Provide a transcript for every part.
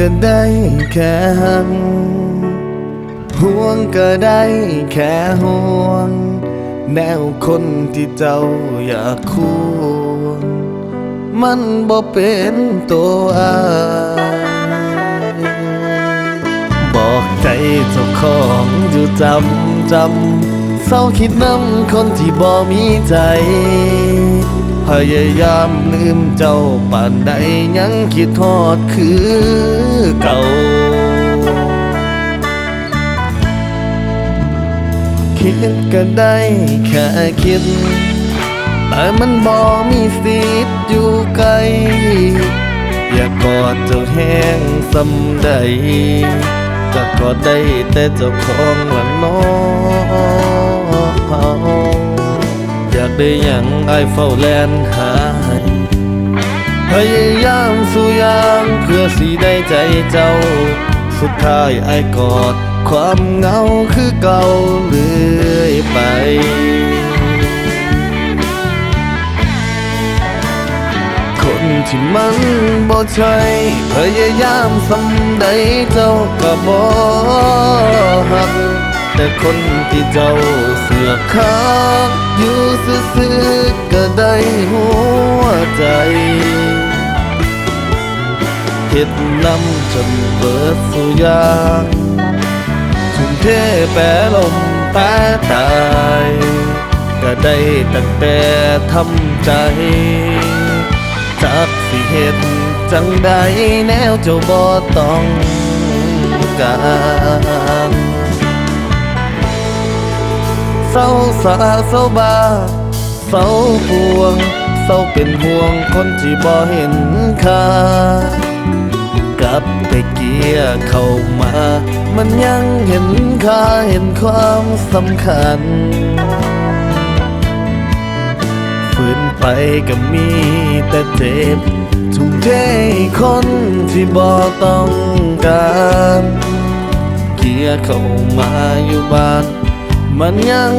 ก็ได้แค่หักห่วงก็ได้แค่ห่วง แนวคนที่เจ้าอยากควงมันบ่เป็นตัวอายบอกใจเจ้าของอยู่จำจำเศร้าคิดน้ำคนที่บ่มีใจ พยายามลืมเจ้าป่านใดยังคิดทอดคือเก่า คิดก็ได้แค่คิด แต่มันบ่มีสิทธิ์อยู่ไกล อยากกอดเจ้าแห้งสำใดก็กอดได้แต่เจ้าของละน้อง ได้อย่างไอเฝ้าแลนหาให้พยายามสู้ยางเพื่อสีได้ใจเจ้า สุดท้ายไอกอด ความเหงาคือเก่าเรื่อยไปคนที่มันบ่ใช่พยายามสำใดเจ้าก็บ่หัก แต่คนที่เจ้า เสือกคักอยู่ซื่อๆก็ได้หัวใจเฮ็ดน้ำจนเบิดสุยางทุ่มเทแปรลมแต่ตายก็ได้ตั้งแต่ทำใจจักสิเฮ็ดจังใดแนวเจ้าบ่ต้องการ ศร้าสาเศร้าบาเศร้าปวงเศร้าเป็นห่วงคนที่บ่เห็นค่ากลับไปเกียเข้ามา มันยังเห็นค่าเห็นความสำคัญฝืนไปก็มีแต่เจ็บทุ่มเทคนที่บ่ต้องการ เกียเข้ามาอยู่บ้าน มันยัง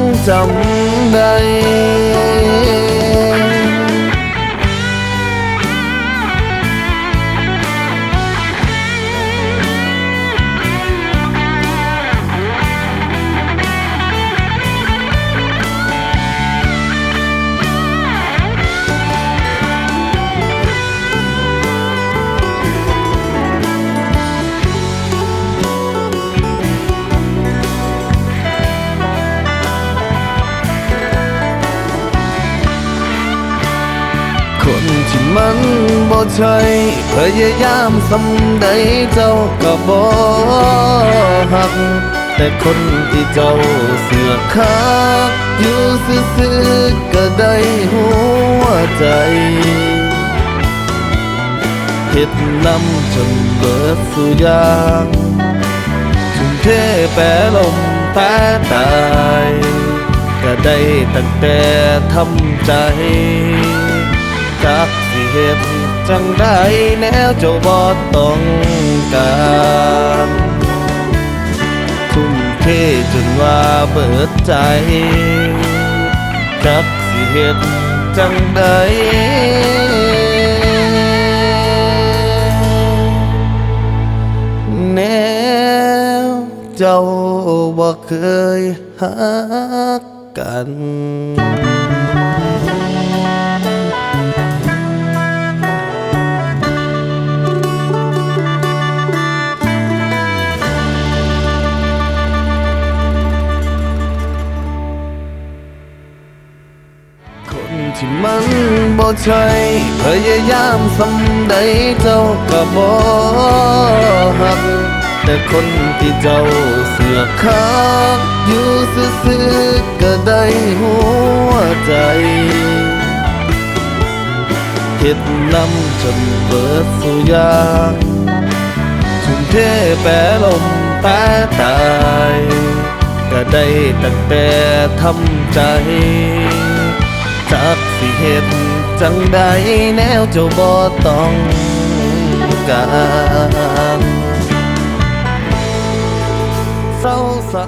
มันบ่ใช่พยายามสำใดเจ้าก็บ่หัก แต่คนที่เจ้าเสือกคักอยู่ซื่อๆก็ได้หัวใจเฮ็ดนำจนเบิดสุยางทุ่มเทแปรลมแต่ตาย ก็ได้ตั้งแต่ทำใจ เฮ็ดจังได้แนวเจ้าบ่ต้องการทุ่มเทจนว่าเบิดใจ จักสิเฮ็ดจังได้แนวเจ้าบ่เคยหักกัน บ่ใช่พยายามสำใดเจ้าก็บ่หักแต่คนที่เจ้าเสือกคักอยู่ซื่อๆก็ได้หัวใจเฮ็ดนำจนเบิดสุยางทุ่มเทแปรลมแต่ตายก็ได้ตั้งแต่ทำใจจักสิเฮ็ด จังใดแนวเจ้าบ่ต้องการเศร้าสา